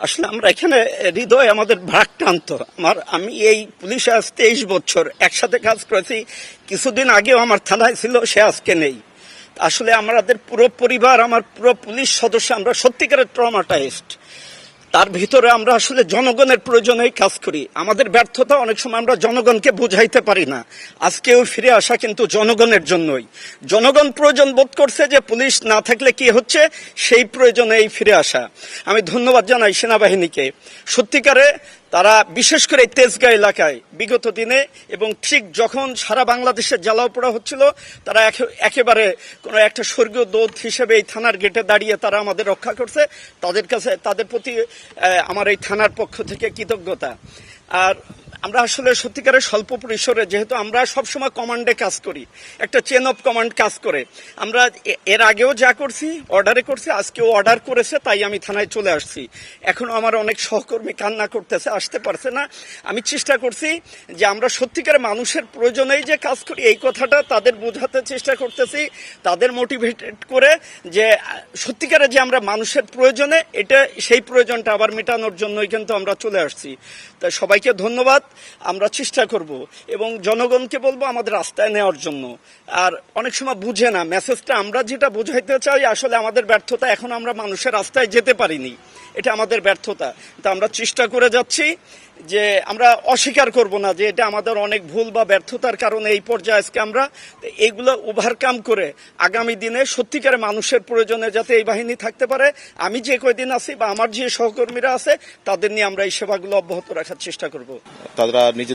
আসলে আমরা এখানে হৃদয় আমাদের ভারাক্রান্ত। আমার, আমি এই পুলিশে আজ তেইশ বছর একসাথে কাজ করেছি। কিছুদিন আগেও আমার থানায় ছিল, সে আজকে নেই। আসলে আমাদের পুরো পরিবার, আমার পুরো পুলিশ সদস্য, আমরা সত্যিকারের ট্রমাটাইজড। তার ভিতরে আমরা আসলে জনগণের প্রয়োজনেই কাজ করি। আমাদের ব্যর্থতা অনেক সময় আমরা জনগণকে বুঝাইতে পারি না। আজকেও ফিরে আসা কিন্তু জনগণের জন্যই। জনগণ প্রয়োজন বোধ করছে যে পুলিশ না থাকলে কি হচ্ছে, সেই প্রয়োজনেই ফিরে আসা। আমি ধন্যবাদ জানাই সেনাবাহিনীকে। সত্যিকারে তারা বিশেষ করে এই তেজগাঁ এলাকায় বিগত দিনে এবং ঠিক যখন সারা বাংলাদেশে জ্বালাও পোড়া হচ্ছিল, তারা একে- একেবারে কোনো একটা স্বর্গীয় দোধ হিসেবে এই থানার গেটে দাঁড়িয়ে তারা আমাদের রক্ষা করছে। তাদের কাছে, তাদের প্রতি আমার এই থানার পক্ষ থেকে কৃতজ্ঞতা। আর আমরা আসলে সত্যিকারের স্বল্প পরিসরে, যেহেতু আমরা সবসময় কমান্ডে কাজ করি, একটা চেন অফ কমান্ড কাজ করে, আমরা এর আগেও যা করছি অর্ডারে করছি, আজকেও অর্ডার করেছে, তাই আমি থানায় চলে আসছি। এখনও আমার অনেক সহকর্মী কান্না করতেছে, আসতে পারছে না। আমি চেষ্টা করছি যে আমরা সত্যিকারের মানুষের প্রয়োজনেই যে কাজ করি, এই কথাটা তাদের বোঝাতে চেষ্টা করতেছি, তাদের মোটিভেটেড করে যে সত্যিকারে যে আমরা মানুষের প্রয়োজনে, এটা, সেই প্রয়োজনটা আবার মেটানোর জন্যই কিন্তু আমরা চলে আসছি। তাই সবাইকে ধন্যবাদ। আমরা চেষ্টা করব এবং জনগণকে বলব আমাদের রাস্তায় নেওয়ার জন্য। আর অনেক সময় বুঝে না মেসেজটা আমরা যেটা বোঝাইতে চাই আসলে আমাদের ব্যর্থতা এখন আমরা মানুষের রাস্তায় যেতে পারিনি। এটা আমাদের ব্যর্থতা। তা আমরা চেষ্টা করে যাচ্ছি যে আমরা অস্বীকার করব না যে এটা আমাদের অনেক ভুল বা ব্যর্থতার কারণে এই পর্যায়ে আজকে আমরা। এগুলো ওভারকাম করে আগামী দিনে সত্যিকার মানুষের প্রয়োজনে যাতে এই বাহিনী থাকতে পারে, আমি যে কয়দিন আছি বা আমার যে সহকর্মীরা আছে, তাদের নিয়ে আমরা এই সেবাগুলো অব্যাহত রাখার চেষ্টা করব। তারা নিজে